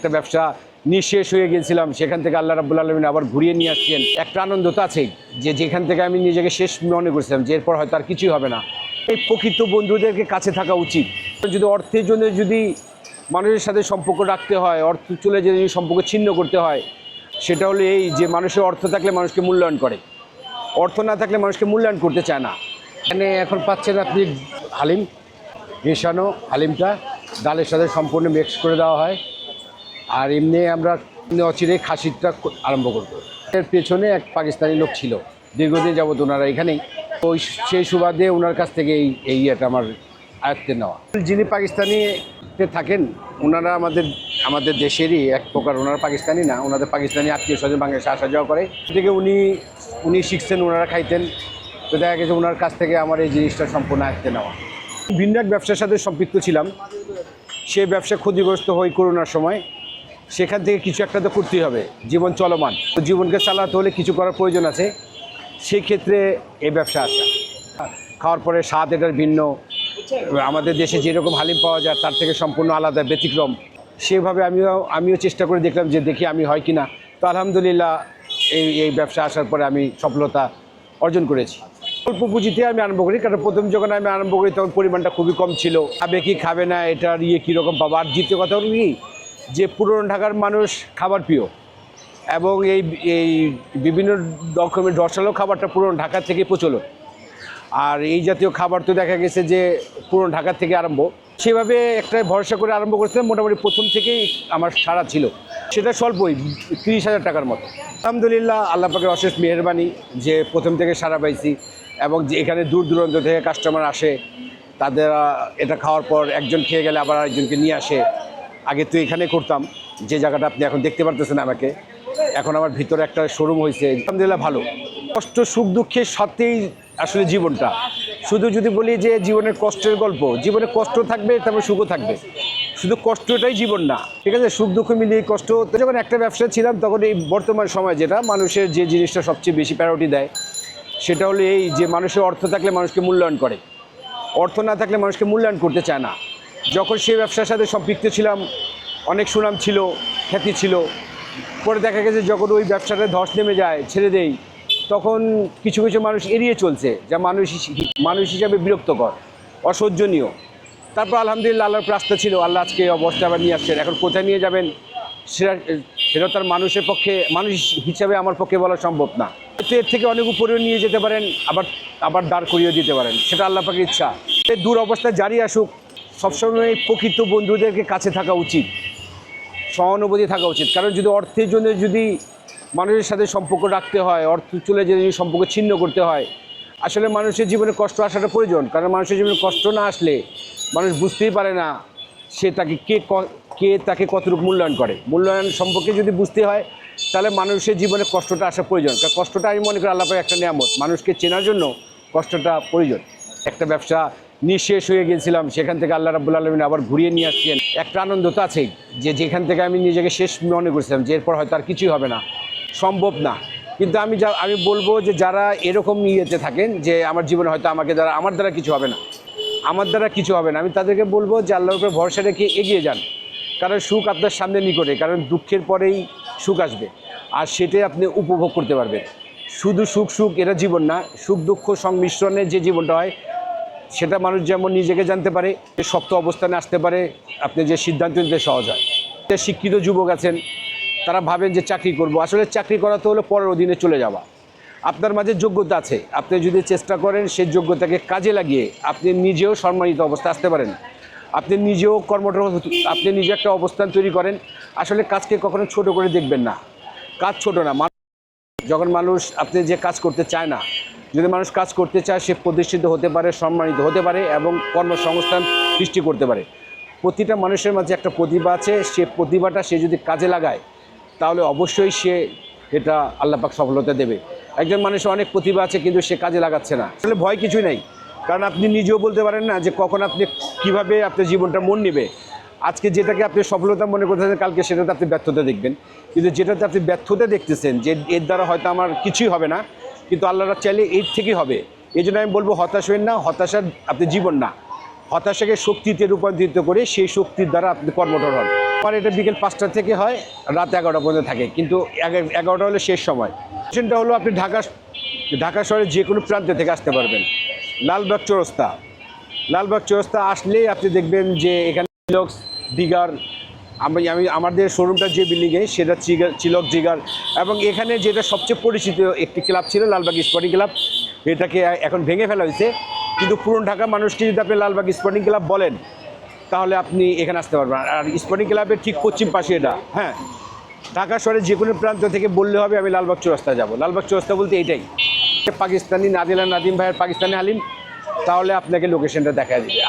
একটা ব্যবসা নিঃশেষ হয়ে গিয়েছিলাম, সেখান থেকে আল্লাহ রাবুল আলমিন আবার ঘুরিয়ে নিয়ে আসছেন। একটা আনন্দ তো আছেই যে যেখান থেকে আমি নিজেকে শেষ মনে করছিলাম, যে এরপর হয়তো আর কিছুই হবে না। এই প্রকৃত বন্ধুদেরকে কাছে থাকা উচিত। যদি অর্থের জন্য যদি মানুষের সাথে সম্পর্ক রাখতে হয়, অর্থ চলে যদি সম্পর্ক ছিন্ন করতে হয়, সেটা হলো এই যে মানুষের অর্থ থাকলে মানুষকে মূল্যায়ন করে। অর্থ না থাকলে মানুষকে মূল্যায়ন করতে চায় না। এখানে এখন পাচ্ছেন আপনি হালিম, মেশানো হালিমটা। ডালের সাথে সম্পূর্ণ মিক্স করে দেওয়া হয়। আর এমনি আমরা অচিরে খাসিরটা ক- আরম্ভ করব। এর পেছনে এক পাকিস্তানি লোক ছিল। দীর্ঘদিন যাবত ওনারা এখানেই। ওই সেই সুবাদে ওনার কাছ থেকে এই এই ইয়েটা আমার আয়ত্তে নেওয়া। যিনি পাকিস্তানিতে থাকেন, ওনারা আমাদের আমাদের দেশেরই এক প্রকার ওনারা পাকিস্তানি না, ওনাদের পাকিস্তানি আত্মীয় স্বজন বাংলাদেশে আসা যাওয়া করে। থেকে উনি উনি শিখছেন, ওনারা খাইতেন। তো দেখা গেছে ওনার কাছ থেকে আমার এই জিনিসটা সম্পূর্ণ আয়ত্তে নেওয়া। ভিন্ন এক ব্যবসার সাথে সম্পৃক্ত ছিলাম। সে ব্যবসা ক্ষতিগ্রস্ত হয় করোনার সময়। সেখান থেকে কিছু একটা তো করতেই হবে, জীবন চলমান। তো জীবনকে চালাতে হলে কিছু করার প্রয়োজন আছে সেই ক্ষেত্রে এই ব্যবসা আসা। খাওয়ার পরে স্বাদ এটার ভিন্ন। আমাদের দেশে যেরকম হালিম পাওয়া যায়, তার থেকে সম্পূর্ণ আলাদা, ব্যতিক্রম। সেভাবে আমিও আমিও চেষ্টা করে দেখলাম যে দেখি আমি হয় কি না তো আলহামদুলিল্লাহ, এই এই ব্যবসা আসার পরে আমি সফলতা অর্জন করেছি। অল্প পুঁজিতে আমি আরম্ভ করি, কারণ প্রথম যখন আমি আরম্ভ করি তখন পরিমাণটা খুবই কম ছিল। খাবে কি, খাবে না, এটার ইয়ে কীরকম পাবো? আর দ্বিতীয় কথা হলো কি যে পুরনো ঢাকার মানুষ খাবার প্রিয়। এবং এই এই বিভিন্ন রকমের রসালো খাবারটা পুরনো ঢাকা থেকে প্রচলন। আর এই জাতীয় খাবার তো দেখা গেছে যে পুরনো ঢাকা থেকে আরম্ভ। সেভাবে একটা ভরসা করে আরম্ভ করেছিলাম, মোটামুটি প্রথম থেকেই আমার সারা ছিল। সেটা স্বল্পই, তিরিশ হাজার টাকার মতো। আলহামদুলিল্লাহ, আল্লাহ পাকের অশেষ মেহরবানি যে প্রথম থেকে সারা পাইছি এবং যে এখানে দূর দূরান্ত থেকে কাস্টমার আসে, তাদের এটা খাওয়ার পর একজন খেয়ে গেলে আবার আরেকজনকে নিয়ে আসে। আগে তো এখানে করতাম, যে জায়গাটা আপনি এখন দেখতে পারতেছেন আমাকে। এখন আমার ভিতরে একটা শোরুম হয়েছে, আলহামদুলিল্লাহ ভালো। কষ্ট, সুখ, দুঃখের সাথেই আসলে জীবনটা। শুধু যদি বলি যে জীবনের কষ্টের গল্প, জীবনে কষ্ট থাকবে, তারপরে সুখও থাকবে। শুধু কষ্টটাই জীবন না, ঠিক আছে? সুখ, দুঃখ মিলিয়ে কষ্ট যখন একটা ব্যবসা ছিলাম, তখন এই বর্তমান সময় যেটা, মানুষের যে জিনিসটা সবচেয়ে বেশি প্রায়োরিটি দেয়, সেটা হলো এই যে মানুষের অর্থ থাকলে মানুষকে মূল্যায়ন করে। অর্থ না থাকলে মানুষকে মূল্যায়ন করতে চায় না। যখন সেই ব্যবসার সাথে সম্পৃক্ত ছিলাম, অনেক সুনাম ছিল, খ্যাতি ছিল। পরে দেখা গেছে যখন ওই ব্যবসাটা ধস নেমে যায়, ছেড়ে দেই, তখন কিছু কিছু মানুষ এড়িয়ে চলছে যা মানুষ মানুষ হিসাবে বিরক্তকর, অসহ্যনীয়। তারপর আলহামদুলিল্লাহ আল্লাহর রাস্তা ছিল, আল্লাহ আজকে অবস্থা আবার নিয়ে আসছেন। এখন কোথায় নিয়ে যাবেন? সেটা সেটা তার মানুষের পক্ষে, মানুষ হিসাবে আমার পক্ষে বলা সম্ভব না। তো এর থেকে অনেক উপরেও নিয়ে যেতে পারেন, আবার আবার দাঁড় করিয়ে দিতে পারেন। সেটা আল্লাহ পাকের ইচ্ছা। দূর অবস্থা জারি আসুক সবসময় প্রকৃত বন্ধুদেরকে কাছে থাকা উচিত, সহানুভূতি থাকা উচিত। কারণ যদি অর্থের জন্য যদি মানুষের সাথে সম্পর্ক রাখতে হয়, অর্থ চলে যদি সম্পর্ক ছিন্ন করতে হয়, আসলে মানুষের জীবনে কষ্ট আসাটা প্রয়োজন। কারণ মানুষের জীবনে কষ্ট না আসলে মানুষ বুঝতেই পারে না সে তাকে কে কে তাকে কতটুকু মূল্যায়ন করে। মূল্যায়ন সম্পর্কে যদি বুঝতে হয়, তাহলে মানুষের জীবনে কষ্টটা আসা প্রয়োজন। কারণ কষ্টটা আমি মনে করি আল্লাপের একটা নিয়ামত। মানুষকে চেনার জন্য কষ্টটা প্রয়োজন। একটা ব্যবসা নিঃশেষ হয়ে গিয়েছিলাম সেখান থেকে আল্লাহ রাবুল আলমিন আবার ঘুরিয়ে নিয়ে আসছেন। একটা আনন্দ তো আছেই যে যেখান থেকে আমি নিজেকে শেষ মনে করছিলাম যে এরপর হয়তো আর কিছুই হবে না। সম্ভব না। কিন্তু আমি যা, আমি বলব যে যারা এরকম ইয়েতে থাকেন যে আমার জীবনে হয়তো আমাকে দ্বারা, আমার দ্বারা কিছু হবে না। আমার দ্বারা কিছু হবে না। আমি তাদেরকে বলব যে আল্লাহর উপরে ভরসা রেখে এগিয়ে যান। কারণ সুখ আপনার সামনে নিকটে, কারণ দুঃখের পরেই সুখ আসবে। আর সেটাই আপনি উপভোগ করতে পারবেন। শুধু সুখ সুখ, এটা জীবন না। সুখ দুঃখ সংমিশ্রণে যে জীবনটা হয় সেটা মানুষ যেমন নিজেকে জানতে পারে শক্ত অবস্থানে আসতে পারে, আপনি যে সিদ্ধান্ত নিতে সহজ হয়। শিক্ষিত যুবক আছেন, তারা ভাবেন যে চাকরি করব। আসলে চাকরি করাতে হলো পরের অধীনে চলে যাওয়া। আপনার মাঝে যোগ্যতা আছে। আপনি যদি চেষ্টা করেন সেই যোগ্যতাকে কাজে লাগিয়ে আপনি নিজেও সম্মানিত অবস্থা আসতে পারেন। আপনি নিজেও কর্মঠ আপনি নিজে একটা অবস্থান তৈরি করেন। আসলে কাজকে কখনো ছোট করে দেখবেন না। কাজ ছোট না। যখন মানুষ আপনি যে কাজ করতে চায় না যদি মানুষ কাজ করতে চায়, সে প্রতিষ্ঠিত হতে পারে, সম্মানিত হতে পারে এবং কর্মসংস্থান সৃষ্টি করতে পারে। প্রতিটা মানুষের মাঝে একটা প্রতিভা আছে, সে প্রতিভাটা সে যদি কাজে লাগায়, তাহলে অবশ্যই সে এটা আল্লাপাক সফলতা দেবে। একজন মানুষের অনেক প্রতিভা আছে, কিন্তু সে কাজে লাগাচ্ছে না। আসলে ভয় কিছুই নাই। কারণ আপনি নিজেও বলতে পারেন না যে কখন আপনি কীভাবে আপনার জীবনটা মন নেবে। আজকে যেটাকে আপনি সফলতা মনে করতেছেন, কালকে সেটাতে আপনি ব্যর্থতা দেখবেন। কিন্তু যেটাতে আপনি ব্যর্থতা দেখতেছেন, যে এর দ্বারা হয়তো আমার কিছুই হবে না কিন্তু আল্লাহরা চাইলে এর থেকেই হবে। এই জন্য আমি বলব, হতাশ হবেন না, হতাশার আপনি জীবন না। হতাশাকে শক্তিতে রূপান্তরিত করে সেই শক্তির দ্বারা আপনি কর্মঠর হন। আমার এটা বিকেল পাঁচটা থেকে হয়, রাত এগারোটা পর্যন্ত থাকে, কিন্তু এগা- এগারোটা হলে শেষ সময়। স্টেশনটা হলো, আপনি ঢাকা ঢাকা শহরের যে কোনো প্রান্ত থেকে আসতে পারবেন। লালবাগ চৌরস্তা। লালবাগ চৌরস্তা আসলেই আপনি দেখবেন যে এখানে দিগার আমি আমি আমাদের শোরুমটা যে বিল্ডিংয়ে সেটা চিগার চিলক জিগার। এবং এখানে যেটা সবচেয়ে পরিচিত একটি ক্লাব ছিল লালবাগ স্পোর্টিং ক্লাব এটাকে এখন ভেঙে ফেলা হয়েছে। কিন্তু পুরনো ঢাকা মানুষকে যদি আপনি লালবাগ স্পোর্টিং ক্লাব বলেন, তাহলে আপনি এখানে আসতে পারবেন। আর স্পোর্টিং ক্লাবের ঠিক পশ্চিম পাশে এটা হ্যাঁ? ঢাকা শহরের যে কোনো প্রান্ত থেকে বললে হবে, আমি লালবাগ চৌরাস্তা যাব। লালবাগ চৌরাস্তা বলতে এইটাই পাকিস্তানি নাদিলা নাদিম ভাইয়ের পাকিস্তানি হালিম তাহলে আপনাকে লোকেশনটা দেখা যাবে।